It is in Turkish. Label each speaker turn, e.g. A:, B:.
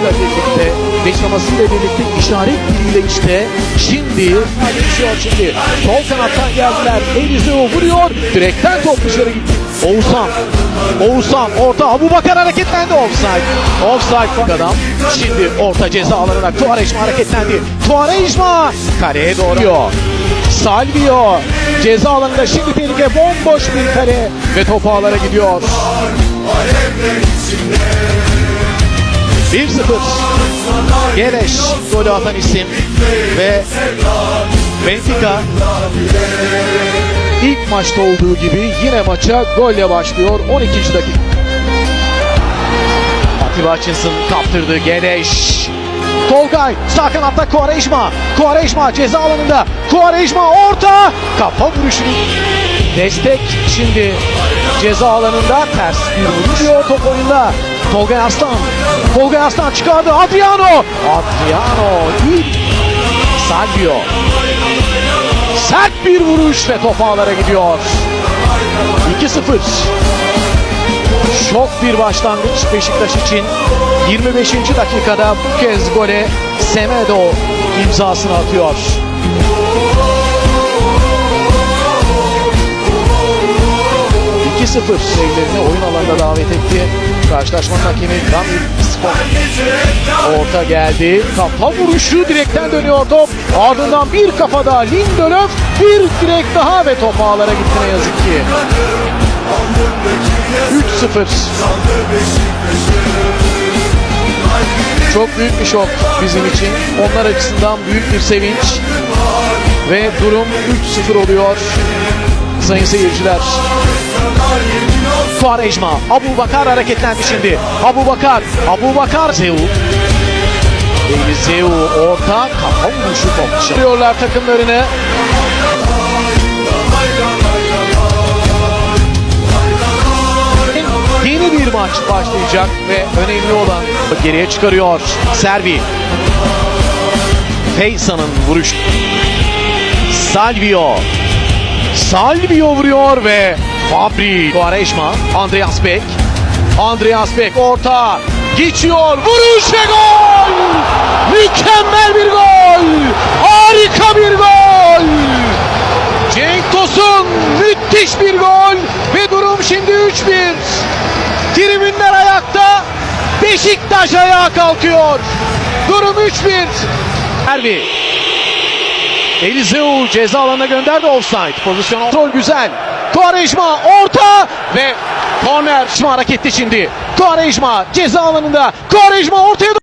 A: ile birlikte beklemasıyla birlikte işaret diliyle işte. Şimdi geçiyor şimdi. Sol kanattan geldiler. Elizeo vuruyor. Direkten top dışarı gitti. Oğuzhan. Oğuzhan orta. Abu Bakar hareketlendi. Offside. Offside adam. Şimdi orta ceza alanına Tuarejma hareketlendi. Tuarejma kaleye doğru. Salvio ceza alanında şimdi tehlike. Bomboş bir kale ve top ağlara gidiyor 1-0 Gereş golü atan isim ve Benfica ilk maçta olduğu gibi yine maça golle başlıyor 12. dakika. Atiba Hutchinson kaptırdı Gereş. Tolgay sağ kanatta Quaresma. Quaresma ceza alanında. Quaresma orta. Kafa vuruşunu. Destek şimdi ceza alanında ters bir vuruş. Top oyunda. Tolgay Aslan. Tolgay Aslan çıkardı. Adriano. Adriano. İyi. Salvio. Sert bir vuruş ve top ağlara gidiyor. 2-0. Şok bir başlangıç Beşiktaş için. 25. dakikada bu kez gole Semedo imzasını atıyor. ...2-0 seyirlerini oyun alanına davet etti. Karşılaşmanın hakemi Ramil Skop. Orta geldi. Kafa vuruşu direkten dönüyor top. Ardından bir kafa daha Lindelöf. Bir direk daha ve top ağlara gitti ne yazık ki. 3-0. Çok büyük bir şok bizim için. Onlar açısından büyük bir sevinç. Ve durum 3-0 oluyor. Sayın seyirciler. Quaresma, Abu Bakar hareketlendi şimdi. Abu Bakar, Abu Bakar, Zeu. Zeu orta, kafa vuruşu top dışarı. Diyorlar takımlarını. Yeni bir maç başlayacak ve önemli olan geriye çıkarıyor. Servi. Feysa'nın vuruş. Salvio. Salvio vuruyor ve Fabri. Quaresma. Andreas Beck. Andreas Beck orta. Geçiyor. Vuruş ve gol. Mükemmel bir gol. Harika bir gol. Cenk Tosun müthiş bir gol ve durum şimdi 3-1. Tribünler ayakta. Beşiktaş ayağa kalkıyor. Durum 3-1. Erbi. Elizeu ceza alanına gönderdi offside. Pozisyon kontrol güzel. Quaresma orta ve korner. Şimdi hareketli şimdi. Quaresma ceza alanında. Quaresma ortaya